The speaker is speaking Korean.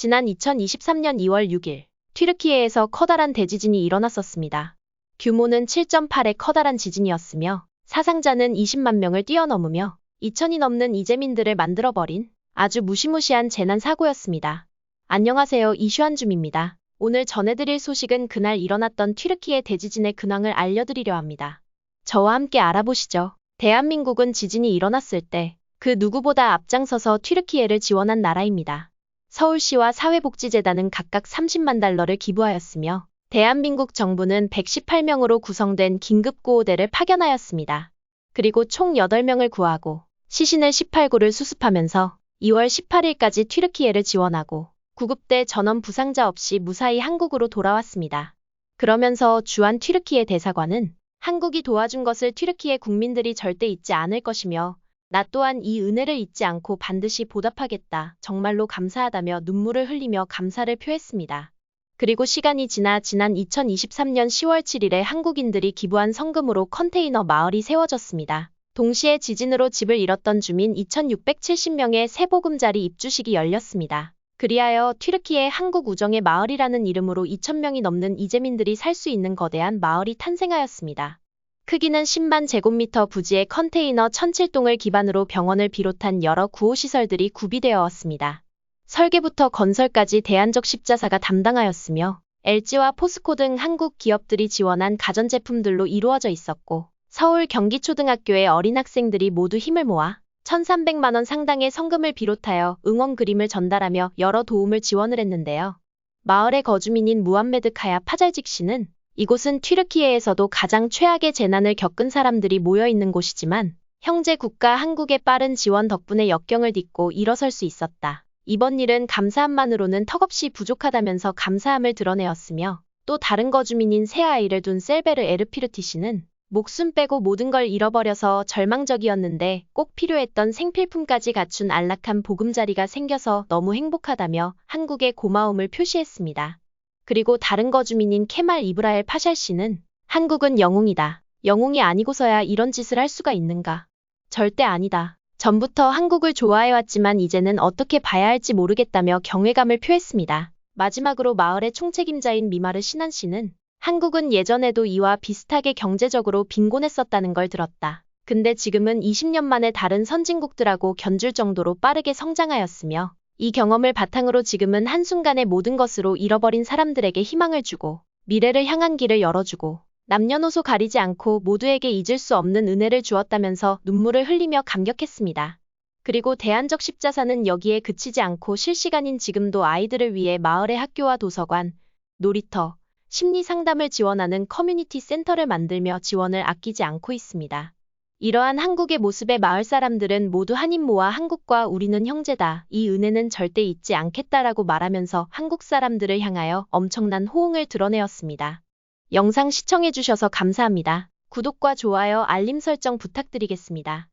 지난 2023년 2월 6일 튀르키예에서 커다란 대지진이 일어났었습니다. 규모는 7.8의 커다란 지진이었으며 사상자는 20만 명을 뛰어넘으며 2천이 넘는 이재민들을 만들어버린 아주 무시무시한 재난 사고였습니다. 안녕하세요. 이슈한줌입니다. 오늘 전해드릴 소식은 그날 일어났던 튀르키예 대지진의 근황을 알려드리려 합니다. 저와 함께 알아보시죠. 대한민국은 지진이 일어났을 때 그 누구보다 앞장서서 튀르키예를 지원한 나라입니다. 서울시와 사회복지재단은 각각 30만 달러를 기부하였으며 대한민국 정부는 118명으로 구성된 긴급구호대를 파견하였습니다. 그리고 총 8명을 구하고 시신을 18구를 수습하면서 2월 18일까지 튀르키예를 지원하고 구급대 전원 부상자 없이 무사히 한국으로 돌아왔습니다. 그러면서 주한 튀르키예 대사관은 한국이 도와준 것을 튀르키예 국민들이 절대 잊지 않을 것이며 나 또한 이 은혜를 잊지 않고 반드시 보답하겠다. 정말로 감사하다며 눈물을 흘리며 감사를 표했습니다. 그리고 시간이 지나 지난 2023년 10월 7일에 한국인들이 기부한 성금으로 컨테이너 마을이 세워졌습니다. 동시에 지진으로 집을 잃었던 주민 2670명의 새 보금자리 입주식이 열렸습니다. 그리하여 튀르키예 한국 우정의 마을이라는 이름으로 2,000명이 넘는 이재민들이 살 수 있는 거대한 마을이 탄생하였습니다. 크기는 10만 제곱미터 부지의 컨테이너 1007동을 기반으로 병원을 비롯한 여러 구호시설들이 구비되어 왔습니다. 설계부터 건설까지 대안적 십자사가 담당하였으며 LG와 포스코 등 한국 기업들이 지원한 가전제품들로 이루어져 있었고 서울 경기초등학교의 어린 학생들이 모두 힘을 모아 1,300만 원 상당의 성금을 비롯하여 응원 그림을 전달하며 여러 도움을 지원을 했는데요. 마을의 거주민인 무함메드 카야 파잘직 씨는 이곳은 튀르키예에서도 가장 최악의 재난을 겪은 사람들이 모여 있는 곳이지만 형제 국가 한국의 빠른 지원 덕분에 역경을 딛고 일어설 수 있었다. 이번 일은 감사함만으로는 턱없이 부족하다면서 감사함을 드러내었으며 또 다른 거주민인 새 아이를 둔 셀베르 에르피르티 씨는 목숨 빼고 모든 걸 잃어버려서 절망적이었는데 꼭 필요했던 생필품까지 갖춘 안락한 보금자리가 생겨서 너무 행복하다며 한국의 고마움을 표시했습니다. 그리고 다른 거주민인 케말 이브라엘 파샬 씨는 한국은 영웅이다. 영웅이 아니고서야 이런 짓을 할 수가 있는가. 절대 아니다. 전부터 한국을 좋아해왔지만 이제는 어떻게 봐야 할지 모르겠다며 경외감을 표했습니다. 마지막으로 마을의 총책임자인 미마르 신한 씨는 한국은 예전에도 이와 비슷하게 경제적으로 빈곤했었다는 걸 들었다. 근데 지금은 20년 만에 다른 선진국들하고 견줄 정도로 빠르게 성장하였으며 이 경험을 바탕으로 지금은 한순간에 모든 것으로 잃어버린 사람들에게 희망을 주고 미래를 향한 길을 열어주고 남녀노소 가리지 않고 모두에게 잊을 수 없는 은혜를 주었다면서 눈물을 흘리며 감격했습니다. 그리고 대안적 십자사는 여기에 그치지 않고 실시간인 지금도 아이들을 위해 마을의 학교와 도서관, 놀이터, 심리 상담을 지원하는 커뮤니티 센터를 만들며 지원을 아끼지 않고 있습니다. 이러한 한국의 모습에 마을 사람들은 모두 한입 모아 한국과 우리는 형제다. 이 은혜는 절대 잊지 않겠다라고 말하면서 한국 사람들을 향하여 엄청난 호응을 드러내었습니다. 영상 시청해주셔서 감사합니다. 구독과 좋아요, 알림 설정 부탁드리겠습니다.